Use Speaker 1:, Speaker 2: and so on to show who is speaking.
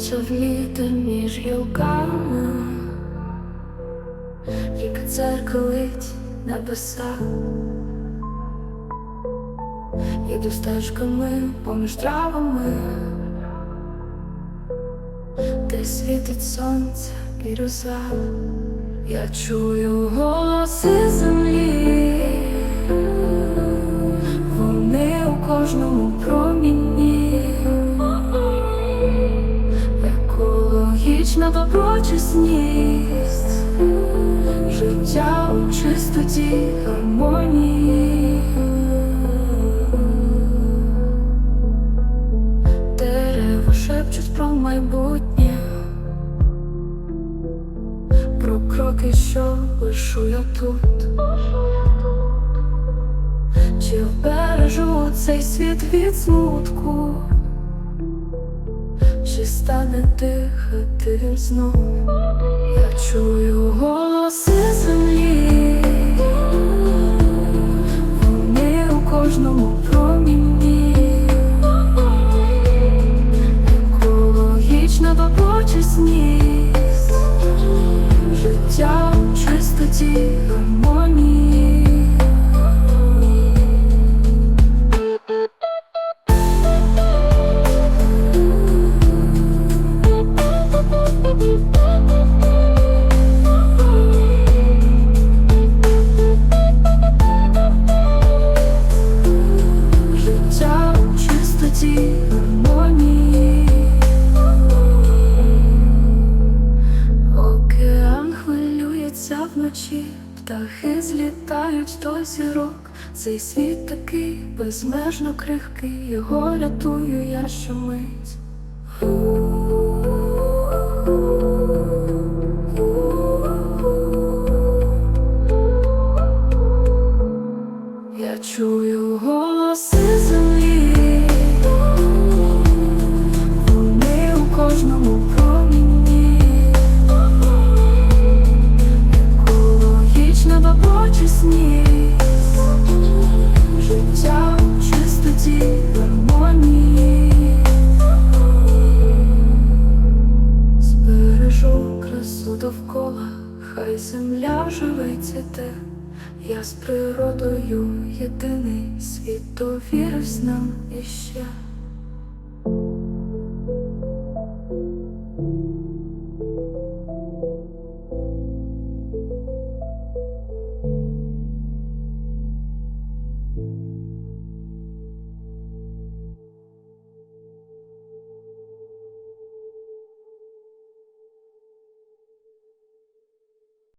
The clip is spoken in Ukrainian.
Speaker 1: почав вітер між гілками, Ріка дзеркалить небеса, Іду стежками поміж травами, де світить сонце бірюза, я чую голоси землі, вони у кожному промінні, екологічна доброчесність, життя у чистоті гармонії. Дерева шепчуть про майбутнє, про кроки, що лишу я тут. Чи вбережу цей світ від смутку, чи стане дихати знов? Я чую голоси вночі, птахи злітають до зірок. Цей світ такий безмежно крихкий, його рятую я щомить. Земля живиться те. Я з природою єдиний світ довіривсь нам іще.